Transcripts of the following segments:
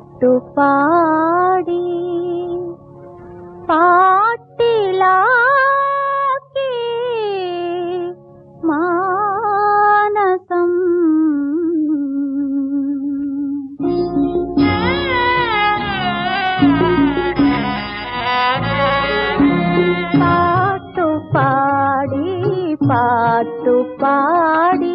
പാട്ടുപാടി പാട്ടിലാക്കി മാനസം. പാട്ടുപാടി പാട്ടുപാടി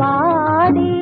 பாடி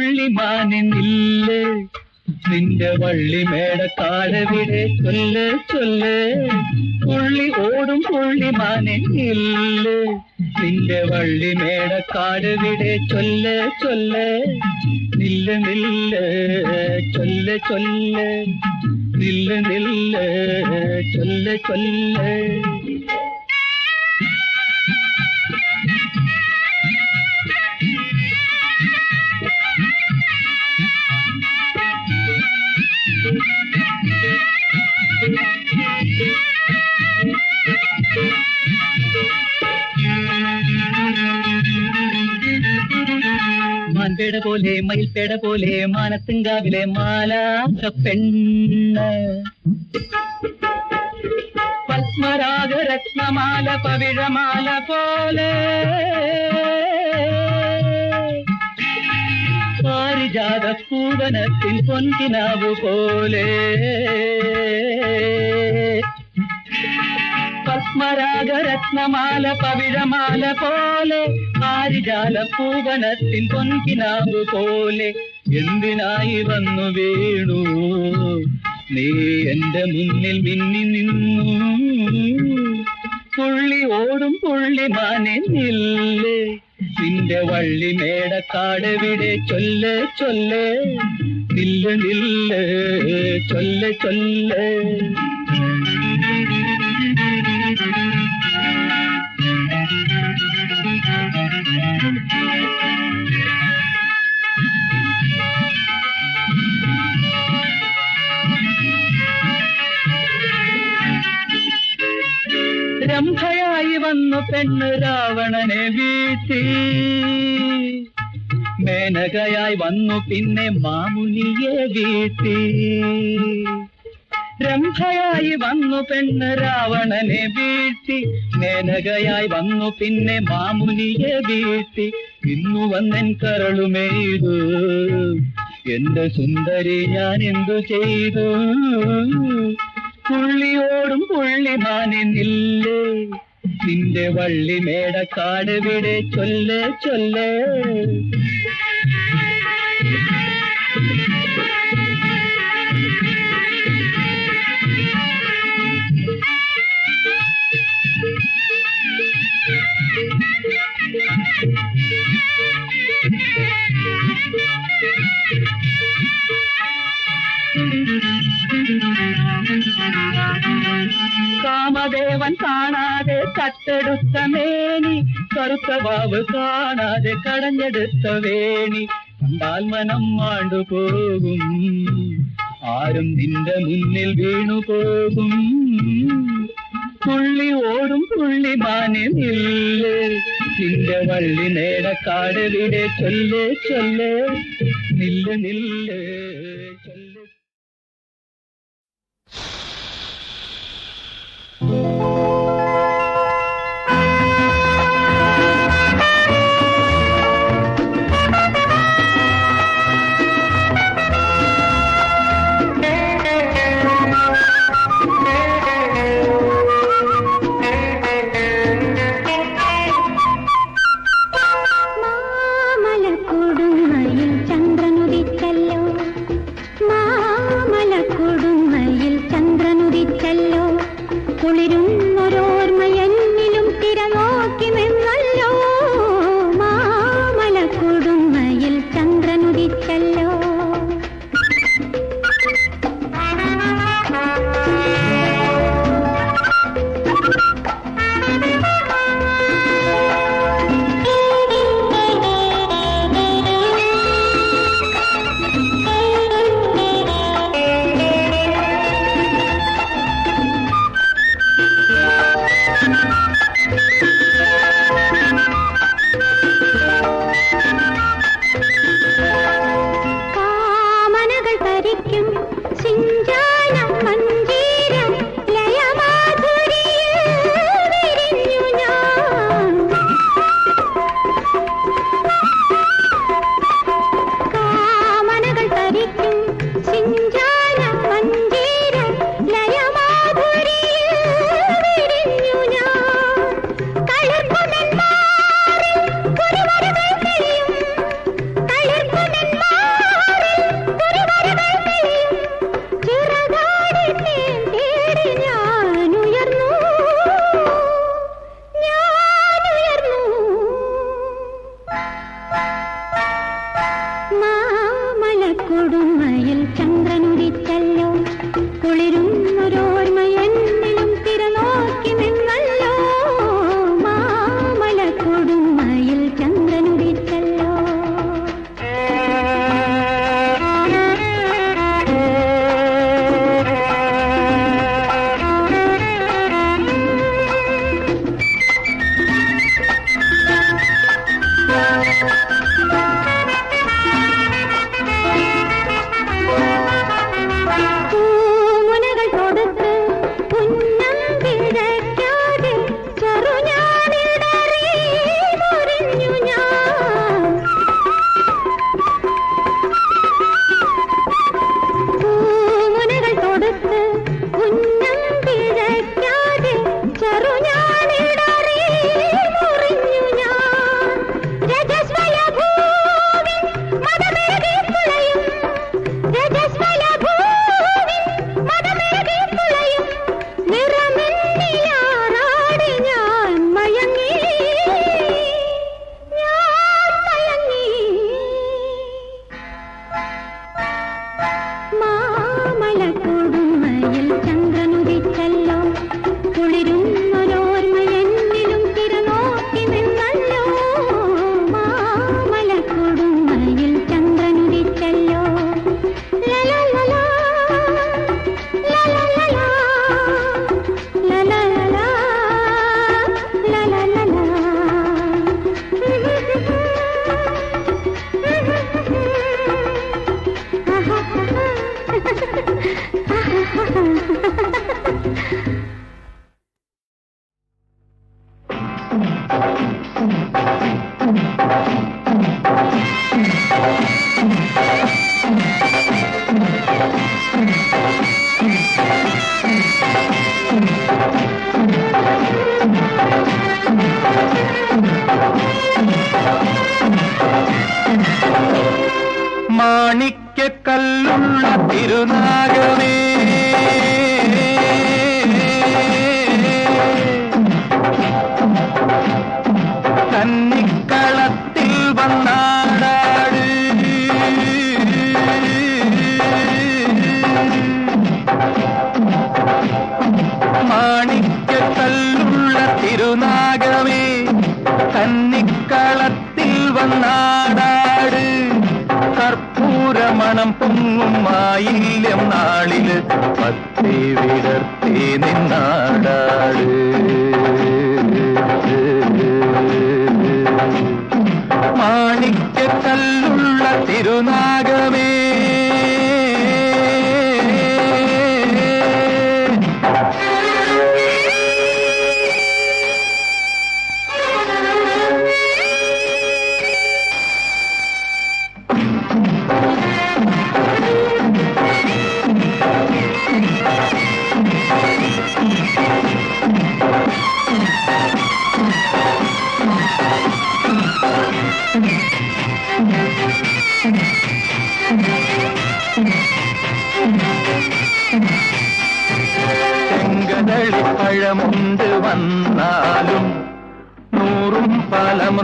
പുള്ളിയോടും പുള്ളിമാനില്ലേ നിന്റെ വള്ളി മേടക്കാടവിടെ ചൊല്ല് ചൊല്ല് പുള്ളി ഓടും പുള്ളിമാനില്ലേ നിന്റെ വള്ളി മേടക്കാടവിടെ ചൊല്ല് ചൊല്ല് നില്ല് നില്ല് ചൊല്ല് ചൊല്ല് നില്ല് നില്ല് ചൊല്ല് ചൊല്ല് മാൻപേട പോലെ മയിൽപേട പോലെ മാനത്തിങ്കാവിലെ മാലാക പെണ്ണ് പത്മരാഗ രത്നമാല പവിഴമാല പോലെ പാരിജാത പൂവനത്തിൻ പൊൻകിനാവു പോലെ പത്മരാഗ രത്നമാല പവിഴമാല പോലെ ആരിജാല പൂവനത്തിൻ പൊൻകിനാവ് പോലെ. എന്തിനായി വന്നു വീണു? നീ എന്റെ മുന്നിൽ മിന്നി നിന്നു. പുള്ളി ഓടും പുള്ളി മാനെ നില്ലേ. നിന്റെ വള്ളി മേടക്കാടെവിടെ ചൊല്ല് ചൊല്ലേ. നില്ല് നില്ല് ചൊല്ല് ചൊല്ല്. പെണ്ണ് രാവണനെ വീഴ്ത്തി. മേനകയായി വന്നു പിന്നെ മാമുനിയെ വീഴ്ത്തി. രംഭയായി വന്നു പെണ്ണ് രാവണനെ വീഴ്ത്തി. മേനകയായി വന്നു പിന്നെ മാമുനിയെ വീഴ്ത്തി. ഇന്നു വന്നൻ കരളുമെയ്തു. എന്റെ സുന്ദരി ഞാൻ എന്തു ചെയ്തു? പുള്ളിയോടും പുള്ളി നില്ലേ നിന്റെ വള്ളി മേടക്കാട് വിടെ ചൊല്ല് ചൊല്ല് കാമദേവൻ കാണാതെ കട്ടെടുത്ത മേനി കറുത്ത വാവ് കാണാതെ കടഞ്ഞെടുത്ത വേണി കണ്ടാൽ മനം മാണ്ടു പോകും ആരും നിന്റെ മുന്നിൽ വീണു പോകും പുള്ളി ഓടും പുള്ളി മാനെ നില്ല്. നിന്റെ വള്ളി നേടക്കാട് വിടെ ചൊല്ലേ ചൊല്ല്. നില്ല് നില്ല് ചൊല്ല്. മാമലക്കൊടുങ്ങയിൽ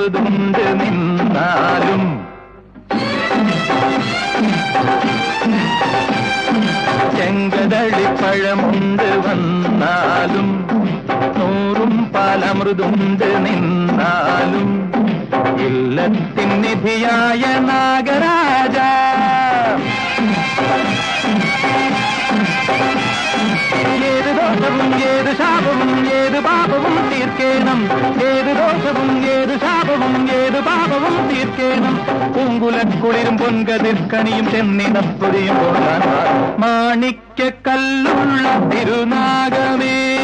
പലമൃതുണ്ട് നിന്നാലും. വന്നാലും. നൂറും പലമൃതുണ്ട് നിന്നാലും. ഇല്ലത്തിൻ നിധിയായ തീർക്കേണം. ഏത് ദോഷവും ഏത് ശാപവും ഏത് പാപവും തീർക്കേണം. പൂങ്കുലക്കുളിരും പൊൻകതിർക്കണിയും ചെന്നിടപ്പൊരിയും മാണിക്ക കല്ലുള്ള തിരുനാഗമേ.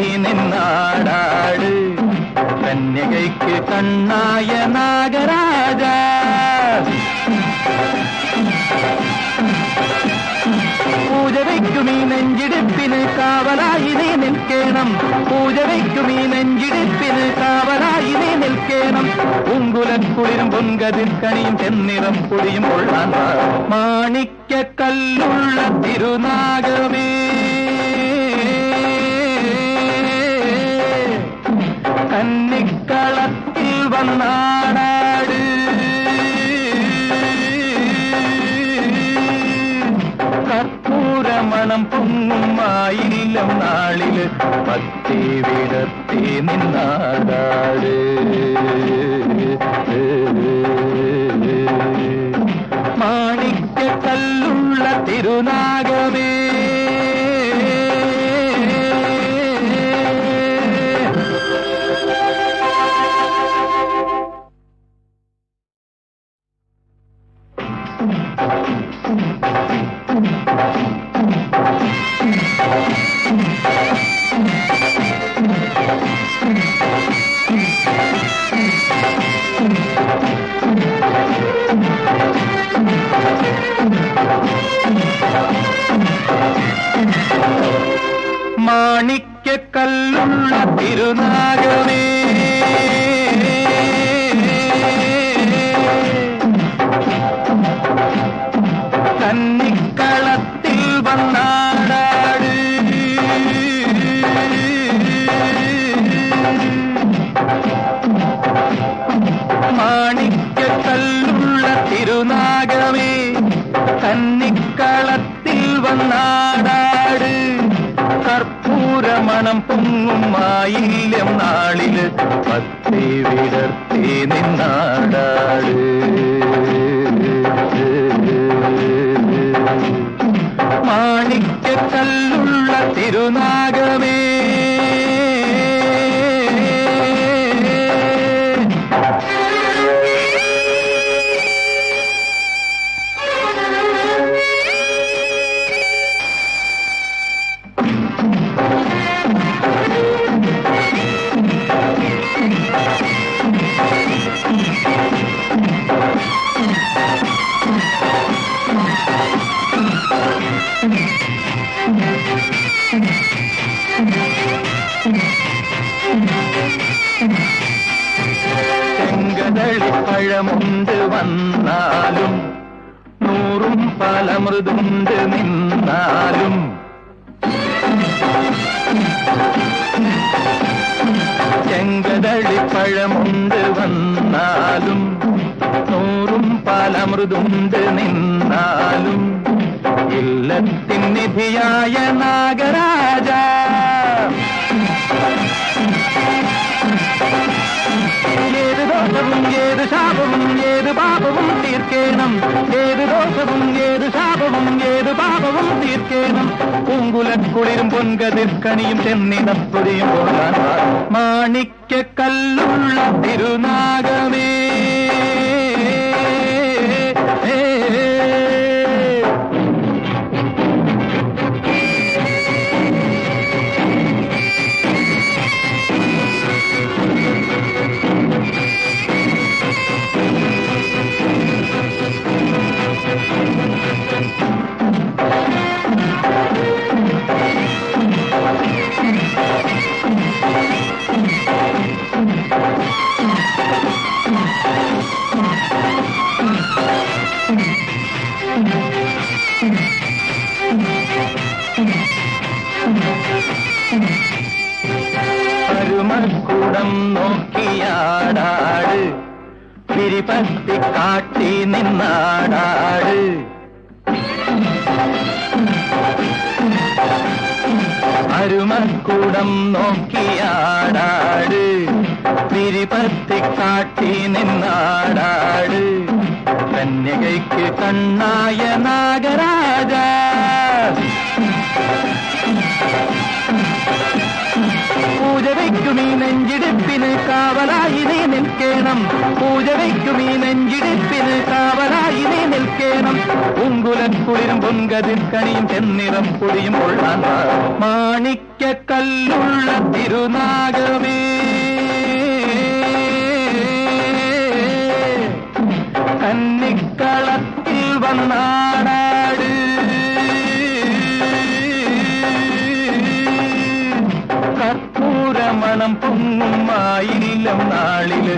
നിന്നാടാട്. കന്യകൈക്ക് കണ്ണായ നാഗരാജ. പൂജ വയ്ക്കും ഈ നെഞ്ചിടിപ്പിന് കാവലായി നീ നിൽക്കണം. പൂജ വയ്ക്കും ഈ നെഞ്ചിടിപ്പിന് കാവലായി നീ നിൽക്കണം. പൂങ്കുലക്കുളിരും കണിയും ചെന്നിറം പൊടിയും കൊള്ളാൻ മാണിക്ക കല്ലുള്ള തിരുനാഗമേ. കന്നിക്കളത്തിൽ വന്നാടാട്. കർപ്പൂരമണം പൊങ്ങുമായില്ലം നാളിൽ പത്തി വിടത്തി നിന്നാടാട്. മാണിക്യ കല്ലുള്ള തിരുനാഗമേ మాణిక വന്നാലും നൂറും പലമൃതുണ്ട് നിന്നാലും. ചെങ്കതളിപ്പഴമുണ്ട് വന്നാലും നൂറും പലമൃതുണ്ട് നിന്നാലും. ഇല്ലത്തിൻ നിധിയായ നാഗരാജ. ഏത് ദോഷവും ശാപവും ഏത് പാപവും തീർക്കേണം. ഏത് ദോഷവും ഏത് ശാപവും ഏത് പാപവും തീർക്കേണം. പൂങ്കുലക്കുളിരും പൊൻകതിർക്കണിയും ചെന്നിടപ്പൊടിയും മാണിക്ക കല്ലുള്ള തിരുനാഗമേ പരുമക്കുടം നോക്കിയാടാട്. പിരിപത്തി കാട്ടി നിന്നാടാട്. അരുമക്കൂടം നോക്കിയാടാട്. പിരിപത്തി കാട്ടി നിന്നാടാട്. കന്യകയ്ക്ക് കണ്ണായ നാഗരാജ. പൂജ വയ്ക്കും ഈ നെഞ്ചിടിപ്പിന് കാവലായി നീ നിൽക്കണം. പൂജ വയ്ക്കും ഈ നെഞ്ചിടിപ്പിന് കാവലായി നീ നിൽക്കണം. പൊങ്കതിൽ കണിയും ചെന്നിറം പൊടിയും കൊള്ളാൻ മാണിക്ക കല്ലുള്ള തിരുനാഗമേ. കർപ്പൂരമണം പൊങ്ങുമായില്ലം നാളിൽ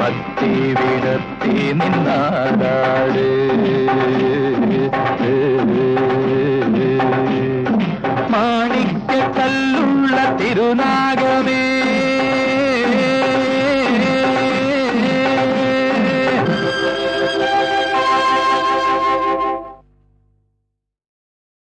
പത്തി വിടത്തി നിന്നാടാട് മാണിക്ക കല്ലുള്ള തിരുനാഗമേ